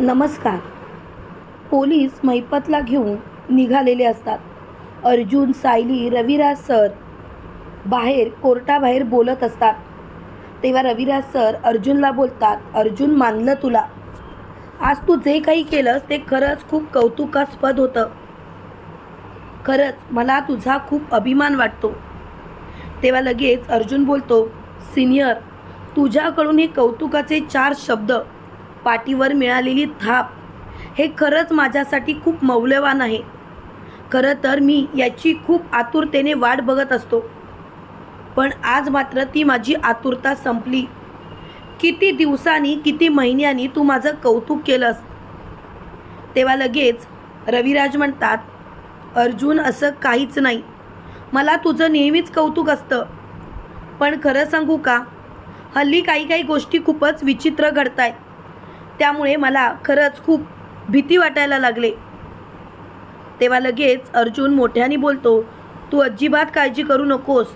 नमस्कार. पोलीस महिपतला घेऊन निघालेले असतात. अर्जुन सायली रविराज सर बाहेर कोर्टाबाहेर बोलत असतात. तेव्हा रविराज सर अर्जुनला बोलतात अर्जुन मानलं तुला. आज तू जे काही केलंस ते खरंच खूप कौतुकास्पद होतं. खरंच मला तुझा खूप अभिमान वाटतो. तेव्हा लगेच अर्जुन बोलतो सिनियर तुझ्याकडून हे कौतुकाचे चार शब्द पाठीवर मिळालेली थाप हे खरंच माझ्यासाठी खूप मौल्यवान आहे. खरं तर मी याची खूप आतुरतेने वाट बघत असतो. पण आज मात्र ती माझी आतुरता संपली. किती दिवसांनी किती महिन्यांनी तू माझं कौतुक केलंस? तेव्हा लगेच रविराज म्हणतात अर्जुन असं काहीच नाही. मला तुझं नेहमीच कौतुक असतं. पण खरं सांगू का? हल्ली काही काही गोष्टी खूपच विचित्र घडत आहेत त्यामुळे मला खरंच खूप भीती वाटायला लागले. तेव्हा लगेच अर्जुन मोठ्याने बोलतो तू अजिबात काळजी करू नकोस.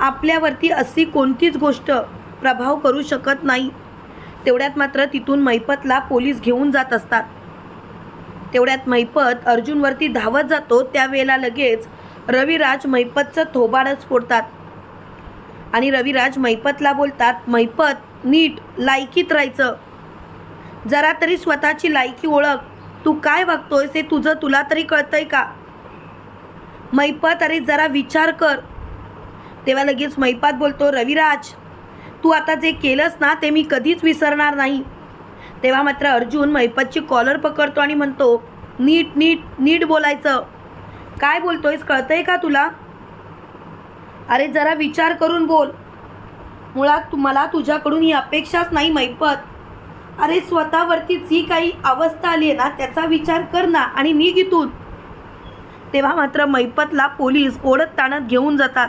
आपल्यावरती अशी कोणतीच गोष्ट प्रभाव करू शकत नाही. तेवढ्यात मात्र तिथून मैपतला पोलीस घेऊन जात असतात. तेवढ्यात मैपत अर्जुनवरती धावत जातो त्यावेळेला लगेच रविराज मैपतचं थोबाडच फोडतात. आणि रविराज मैपतला बोलतात मैपत नीट लायकीत राहायचं. जरा तरी स्वतःची लायकी ओळख. तू काय वागतोयस हे तुझं तुला तरी कळतंय का? मैपत अरे जरा विचार कर. तेव्हा लगेच मैपात बोलतो रविराज तू आता जे केलंस ना ते मी कधीच विसरणार नाही. तेव्हा मात्र अर्जुन मैपतची कॉलर पकडतो आणि म्हणतो नीट नीट नीट बोलायचं. काय बोलतोयस कळतंय का तुला? अरे जरा विचार करून बोल. मुळात तुम्हाला तुझ्याकडून ही अपेक्षाच नाही मैपत. अरे स्वतःवरती जी काही अवस्था आली आहे ना त्याचा विचार कर ना आणि निघ इथून. तेव्हा मात्र मैपतला पोलीस ओढत ताणत घेऊन जातात.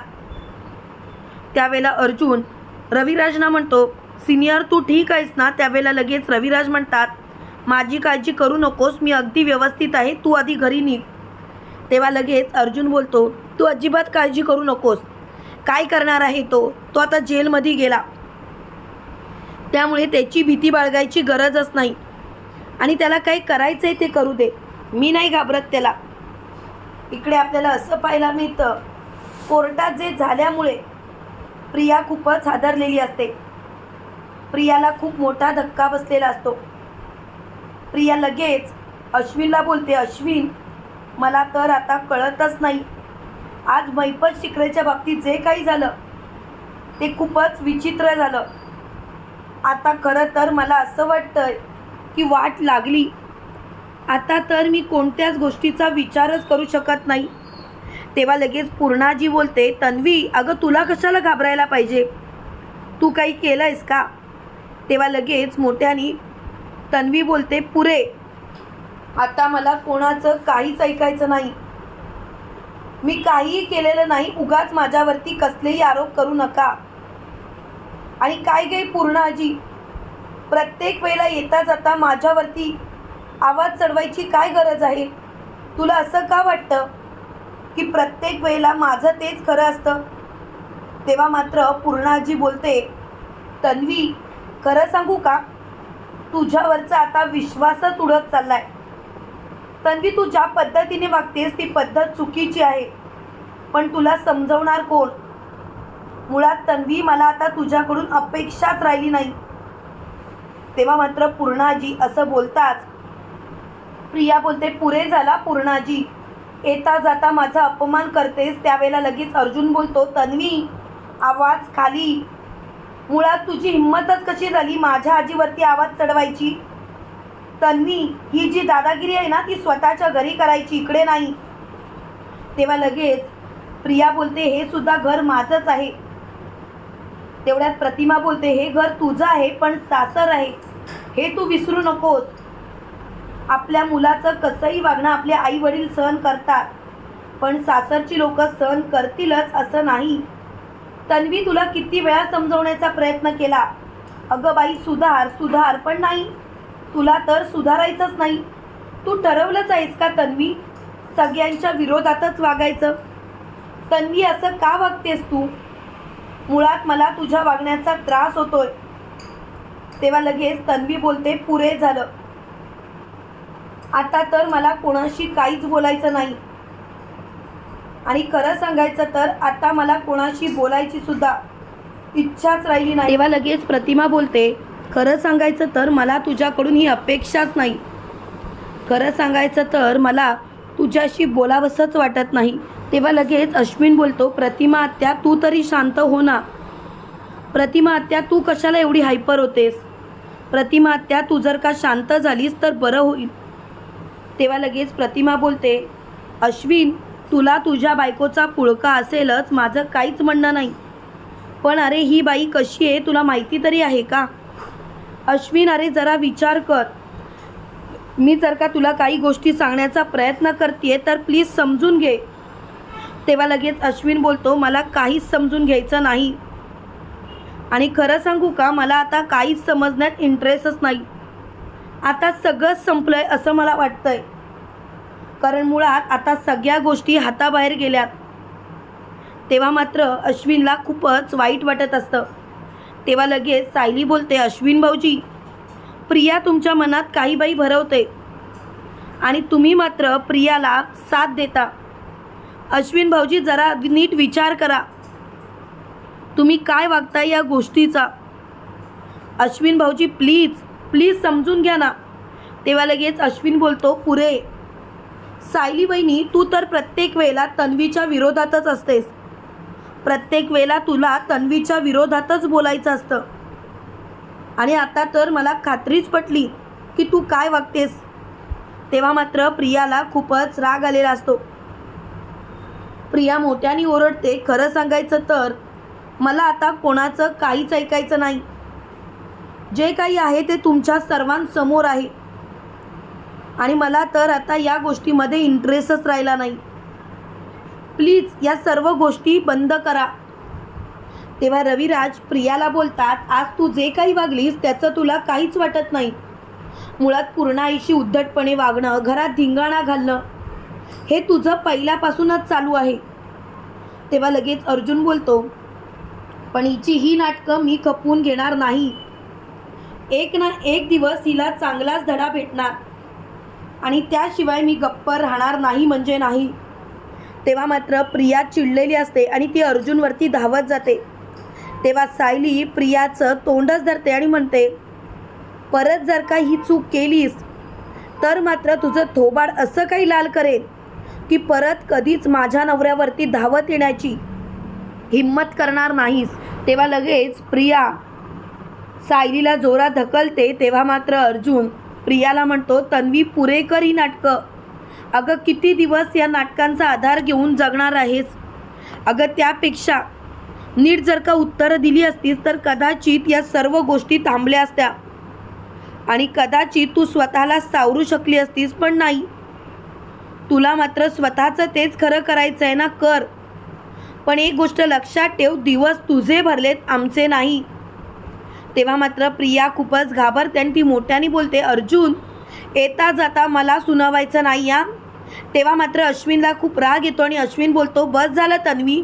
त्यावेळेला अर्जुन रविराजना म्हणतो सिनियर तू ठीक आहेस ना? त्यावेळेला लगेच रविराज म्हणतात माझी काळजी करू नकोस मी अगदी व्यवस्थित आहे तू आधी घरी निघ. तेव्हा लगेच अर्जुन बोलतो तू अजिबात काळजी करू नकोस. काय करणार आहे तो? तो आता जेलमध्ये गेला. त्यामुळे त्याची भीती बाळगायची गरजच नाही. आणि त्याला काही करायचं आहे ते करू दे. मी नाही घाबरत त्याला. इकडे आपल्याला असं पाहायला मिळतं कोर्टात जे झाल्यामुळे प्रिया खूपच हादरलेली असते. प्रियाला खूप मोठा धक्का बसलेला असतो. प्रिया लगेच अश्विनला बोलते अश्विन मला तर आता कळतच नाही. आज मैपत शिकरेच्या बाबतीत जे काही झालं ते खूपच विचित्र झालं. आता खरं तर मला असं वाटतंय की वाट लागली. आता तर मी कोणत्याच गोष्टीचा विचारच करू शकत नाही. तेव्हा लगेच पूर्णाजी बोलते तन्वी अगं तुला कशाला घाबरायला पाहिजे? तू काही केलं आहेस का? तेव्हा लगेच मोठ्यानी तन्वी बोलते पुरे आता मला कोणाचं काहीच ऐकायचं नाही. मी काहीही केलेलं नाही उगाच माझ्यावरती कसलेही आरोप करू नका. आणि काय काही पूर्ण आजी? प्रत्येक वेळेला येता जाता माझ्यावरती आवाज चढवायची काय गरज आहे? तुला असं का वाटतं की प्रत्येक वेळेला माझं तेच खरं असतं? तेव्हा मात्र पूर्णाजी बोलते तन्वी खरं सांगू का? तुझ्यावरचा आता विश्वासच उडत चाललाय. तन्वी तू ज्या पद्धतीने वागतेस ती पद्धत चुकीची आहे. पण तुला समजवणार कोण? मुळात तन्वी मला आता तुझ्याकडून अपेक्षाच राहिली नाही. तेव्हा मात्र पूर्णाजी असं बोलताच प्रिया बोलते पुरे झाला पूर्णाजी. येता जाता माझा अपमान करतेस. त्यावेळेला लगेच अर्जुन बोलतो तन्वी आवाज खाली. मुळात तुझी हिंमतच कशी झाली माझ्या आजीवरती आवाज चढवायची? तन्वी ही जी दादागिरी आहे ना ती स्वतःच्या घरी करायची इकडे नाही. तेव्हा लगेच प्रिया बोलते हे सुद्धा घर माझंच आहे. तेवढ्यात प्रतिमा बोलते हे घर तुझं आहे पण सासर आहे. हे तू विसरू नकोस. आपल्या मुलाचं कसंही वागणं आपले आई वडील सहन करतात. पण सासरची लोक सहन करतीलच असं नाही. तन्वी तुला किती वेळा समजवण्याचा प्रयत्न केला. अगं बाई सुधार सुधार पण नाही. तुला तर सुधारायचंच नाही. तू ठरवलंच आहेस का तन्वी? सगळ्यांच्या विरोधातच वागायचं. तन्वी असं का वागतेस तू? मुळात मला तुझ्या वागण्याचा त्रास होतोय. तेव्हा लगेच तन्वी बोलते पुरे झालं. आता तर मला कोणाशी काहीच बोलायचं नाही. आणि खरं सांगायचं तर आता मला कोणाशी बोलायची सुद्धा इच्छाच राहिली नाही. तेव्हा लगेच प्रतिमा बोलते खरं सांगायचं तर मला तुझ्याकडून ही अपेक्षाच नाही. खरं सांगायचं तर मला तुझ्याशी बोलावंसंच वाटत नाही. तेव्हा लगेच अश्विन बोलतो प्रतिमा आत्या तू तरी शांत हो ना. प्रतिमा आत्या तू कशाला एवढी हायपर होतेस? प्रतिमा आत्या तू जर का शांत झालीस तर बरं होईल. तेव्हा लगेच प्रतिमा बोलते अश्विन तुला तुझ्या बायकोचा पुळका असेलच माझं काहीच म्हणणं नाही. पण अरे ही बाई कशी आहे तुला माहिती तरी आहे का? अश्विन अरे जरा विचार कर. मी जर का तुला काही गोष्टी सांगण्याचा प्रयत्न करते तर प्लीज समजून घे. तेव्हा लगेच अश्विन बोलतो मला काहीच समजून घ्यायचं नाही. आणि खरं सांगू का मला आता काहीच समजण्यात इंटरेस्टच नाही. आता सगळंच संपलंय असं मला वाटतंय. कारण मुळात आता सगळ्या गोष्टी हाताबाहेर गेल्यात. तेव्हा मात्र अश्विनला खूपच वाईट वाटत असतं. तेव्हा लगेच सायली बोलते अश्विन भाऊजी प्रिया तुमच्या मनात काही बाई भरवते आणि तुम्ही मात्र प्रियाला साथ देता. अश्विन भाऊजी जरा नीट विचार करा. तुम्ही काय वागता या गोष्टीचा? अश्विन भाऊजी प्लीज प्लीज समजून घ्या ना. तेव्हा लगेच अश्विन बोलतो पुरे सायली बहिणी तू तर प्रत्येक वेळेला तन्वीच्या विरोधातच असतेस. प्रत्येक वेळेला तुला तन्वीच्या विरोधातच बोलायचं असतं. आणि आता तर मला खात्रीच पटली की तू काय वागतेस. तेव्हा मात्र प्रियाला खूपच राग आलेला असतो. प्रिया मोठ्याने ओरडते खरं सांगायचं तर मला आता कोणाचं काहीच ऐकायचं नाही. जे काही आहे ते तुमच्या सर्वांसमोर आहे. आणि मला तर आता या गोष्टीमध्ये इंटरेस्टच राहिला नाही. प्लीज या सर्व गोष्टी बंद करा. तेव्हा रविराज प्रियाला बोलतात आज तू जे काही वागलीस त्याचं तुला काहीच वाटत नाही. मुळात पूर्ण आईशी उद्धटपणे वागणं घरात धिंगाणा घालणं हे तुझं पहिल्यापासूनच चालू आहे. तेव्हा लगेच अर्जुन बोलतो पण हिची ही नाटकं मी खपवून घेणार नाही. एक ना एक दिवस हिला चांगलाच धडा भेटणार. आणि त्याशिवाय मी गप्प राहणार नाही म्हणजे नाही. तेव्हा मात्र प्रिया चिडलेली असते आणि ती अर्जुनवरती धावत जाते. तेव्हा सायली प्रियाचं तोंडच धरते आणि म्हणते परत जर का ही चूक केलीस तर मात्र तुझं थोबाड असं काही लाल करेल. की परत कधीच माझ्या नवऱ्यावरती धावत येण्याची हिम्मत करणार नाहीस. तेव्हा लगेच प्रिया सायलीला जोरात ढकलते. तेव्हा मात्र अर्जुन प्रियाला म्हणतो तन्वी पुरेकर ही नाटकं. अगं किती दिवस या नाटकांचा आधार घेऊन जगणार आहेस? अगं त्यापेक्षा नीट जर का उत्तरं दिली असतीस तर कदाचित या सर्व गोष्टी थांबल्या असत्या. आणि कदाचित तू स्वतःला सावरू शकली असतीस पण नाही. तुला मात्र स्वतःचं तेच खरं करायचं आहे ना कर. पण एक गोष्ट लक्षात ठेव दिवस तुझे भरलेत आमचे नाही. तेव्हा मात्र प्रिया खूपच घाबरते आणि ती मोठ्याने बोलते अर्जुन येता जाता मला सुनावायचं नाही या तेव्हा मात्र अश्विनला खूप राग येतो आणि अश्विन बोलतो बस झालं तन्वी.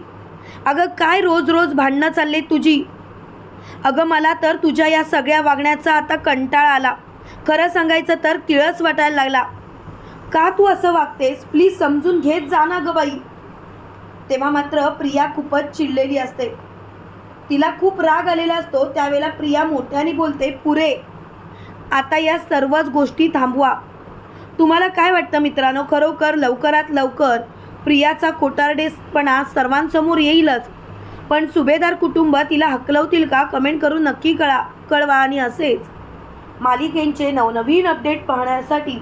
अगं काय रोज रोज भांडणं चालले तुझी? अगं मला तर तुझ्या या सगळ्या वागण्याचा आता कंटाळा आला. खरं सांगायचं तर किळस वाटायला लागला. का तू असं वागतेस? प्लीज समजून घेत जा ना ग बाई. तेव्हा मात्र प्रिया खूपच चिडलेली असते. तिला खूप राग आलेला असतो. त्यावेळेला प्रिया मोठ्याने बोलते पुरे आता या सर्वच गोष्टी थांबवा. तुम्हाला काय वाटतं मित्रांनो? खरोखर लवकरात लवकर प्रियाचा कोटारडेसपणा सर्वांसमोर येईलच. पण सुभेदार कुटुंब तिला हकलवतील का? कमेंट करून नक्की कळा कळवा आणि असेच. मालिकेंचे नवनवीन अपडेट पाहण्यासाठी